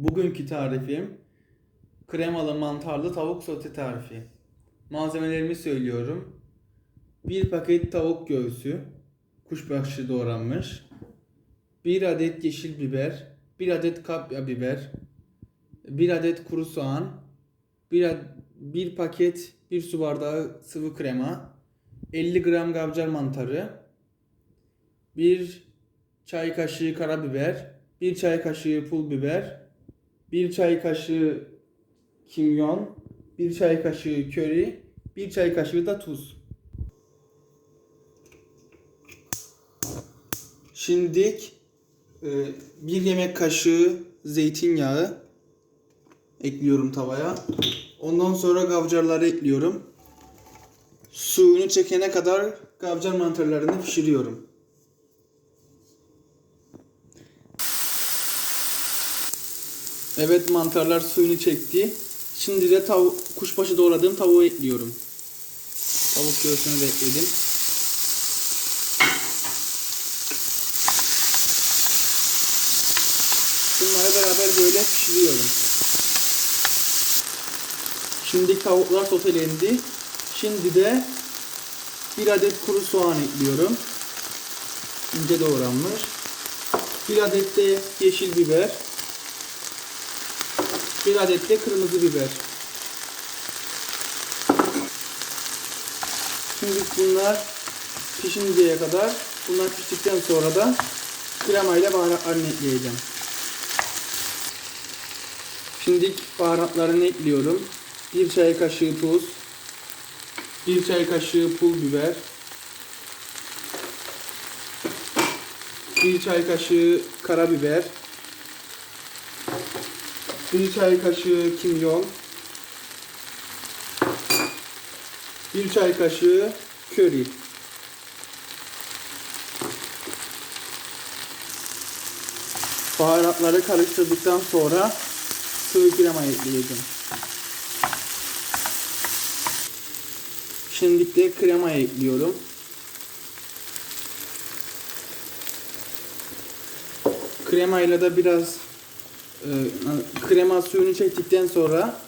Bugünkü tarifim kremalı mantarlı tavuk sote tarifi. Malzemelerimi söylüyorum. 1 paket tavuk göğsü, kuşbaşı doğranmış. 1 adet yeşil biber, 1 adet kapya biber, 1 adet kuru soğan, 1, 1 paket 1 su bardağı sıvı krema, 50 gram gavcar mantarı, 1 çay kaşığı karabiber, 1 çay kaşığı pul biber, 1 çay kaşığı kimyon, 1 çay kaşığı köri, 1 çay kaşığı da tuz. Şimdilik 1 yemek kaşığı zeytinyağı ekliyorum tavaya. Ondan sonra gavcarları ekliyorum. Suyunu çekene kadar gavcar mantarlarını pişiriyorum. Evet mantarlar suyunu çekti. Şimdi de tav kuşbaşı doğradığım tavuğu ekliyorum. Tavuk göğsünü de ekledim. Bunları beraber böyle pişiriyorum. Şimdi tavuklar sotelendi. Şimdi de bir adet kuru soğan ekliyorum. İnce doğranmış. Bir adet de yeşil biber. Bir adet de kırmızı biber. Şimdi bunlar pişinceye kadar, bunlar piştikten sonra da krema ile baharatlarını ekleyeceğim. Şimdi baharatlarını ekliyorum. Bir çay kaşığı tuz, bir çay kaşığı pul biber, bir çay kaşığı karabiber, bir çay kaşığı kimyon, bir çay kaşığı köri. Baharatları karıştırdıktan sonra sıvı krema ekleyeceğim. Şimdi de krema ekliyorum. Krema ile de biraz krema suyunu çektikten sonra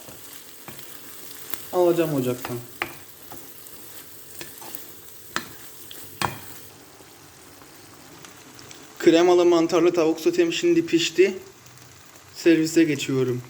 alacağım ocaktan. Kremalı mantarlı tavuk sotem şimdi pişti. Servise geçiyorum.